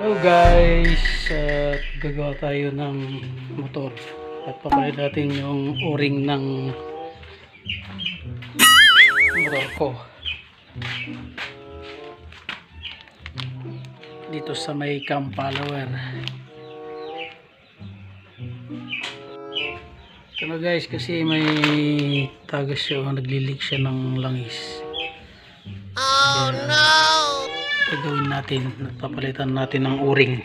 Hello guys, at gagawa tayo ng motor. At papalit natin yung o-ring ng motor ko. Dito sa may cam follower ito na guys. Kasi may tagas siya naglilik siya ng langis. Oh no gagawin natin? Nagpapalitan natin ng o-ring.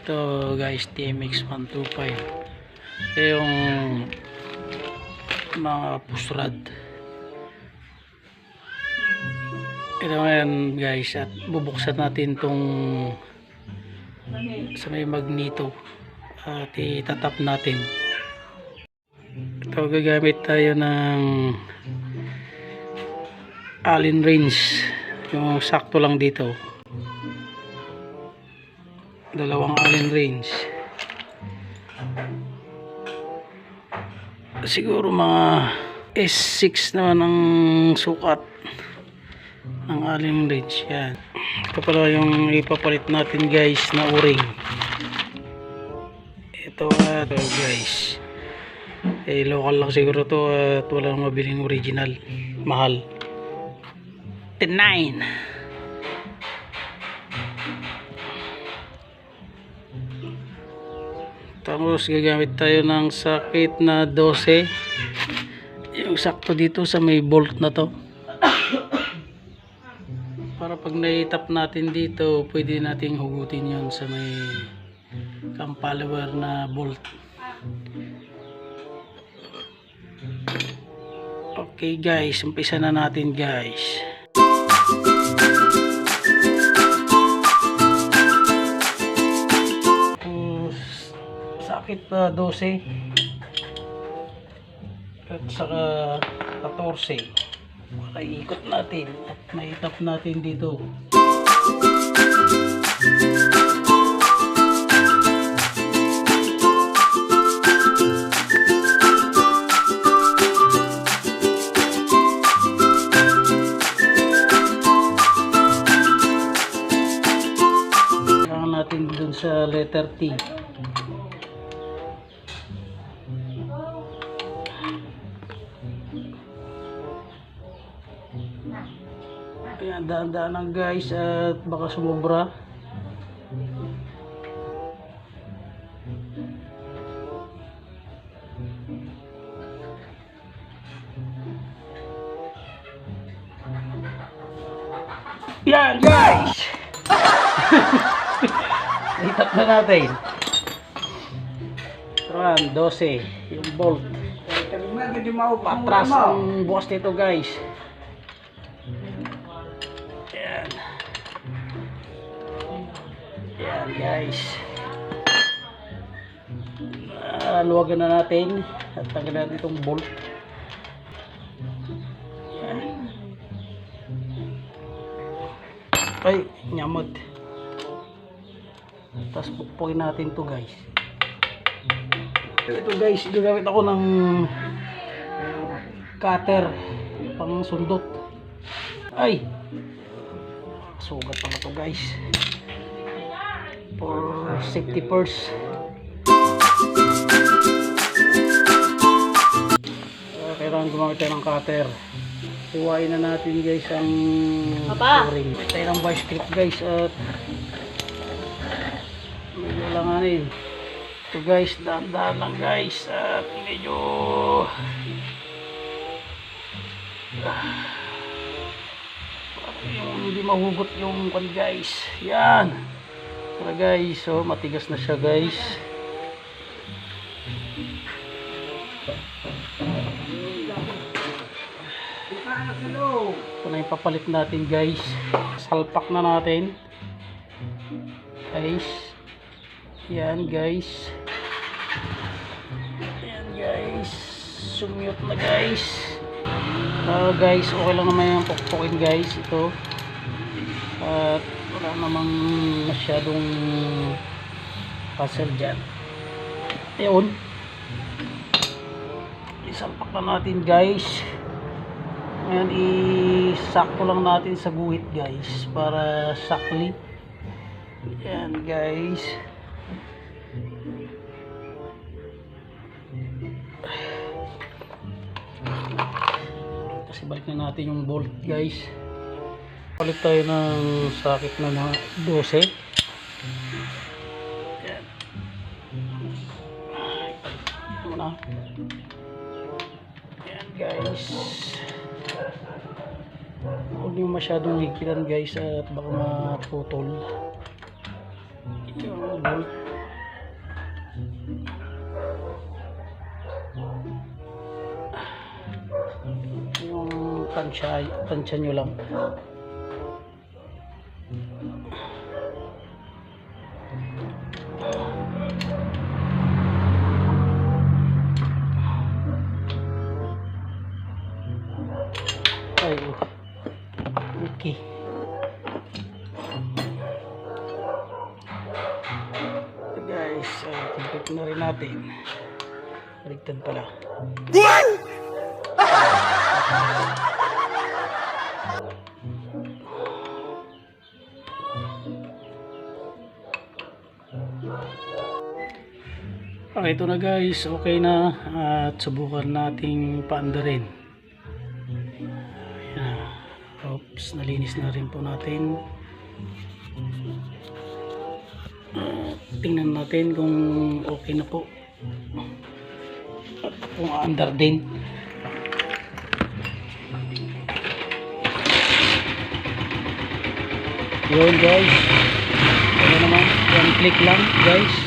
Ito guys TMX 125 ito yung mga push rod. Ito ngayon guys at bubuksan natin tong sa may magneto at itatap natin. Ito gagamit tayo ng allen range. Yung sakto lang dito. Dalawang allen range. Siguro mga S6 naman ang sukat ng allen range. Yan. Ito pala yung ipapalit natin guys na o-ring. Ito uh, guys. Eh local lang siguro to at walang mabiling original. Mahal 9 tapos gagamit tayo ng sakit na 12 yung sakto dito sa may bolt na to. Para pag naitap natin dito pwede nating hugutin yon sa may cam follower na bolt. Okay guys. Umpisa na natin guys sakit na 12 at saka 14 para ikot natin at naitap natin dito. Natin dun sa letter T Ayan, daan-daan lang guys at baka sumobra. Yan guys! Itap na natin. Ayan, 12. Yung bolt. Patras ang bukas nito guys. Yan guys. Ah, luwagan na natin at tanggalan natin itong bolt. Yan. Ay, nyamot. Tapos pukpukin natin to guys. Ito guys, gagamit ako ng cutter pang sundot. Ay! Sugat pala to guys. For safety first. Uh, kailangan gumamit tayo ng cutter. Iwain na natin guys ang Papa! o-ring. Tayo ng vice grip guys at medyo langanin. Ito guys, dahan-dahan lang guys at medyo yung hindi mahugot yung kwan guys yan tara guys. So matigas na siya guys. Ito na yung papalit natin guys. Salpak na natin. Guys. Yan guys. Yan guys. Sumute na guys. Ah, guys, okay lang naman yung pukpukin guys. Ito. At wala namang masyadong puzzle dyan. Ayun. Isampak na natin guys. Ngayon, isakto lang natin sa guhit guys para sakli. Yan guys. Kasi balik na natin yung bolt guys. Palit tayo ng sakit na mga 12. Yan. Ito na. Yan guys. Huwag niyo masyadong higpitan guys at baka maputol. Yung bolt. Yung tansya, tansya nyo lang. Okay. So guys, uh, complete na rin natin. Baligtad pala. Okay, ito na guys. Okay na. At subukan nating paandarin. Oops, nalinis na rin po natin. Tingnan natin kung okay na po. Kung andar din. Yun guys. Ano naman, one click lang guys.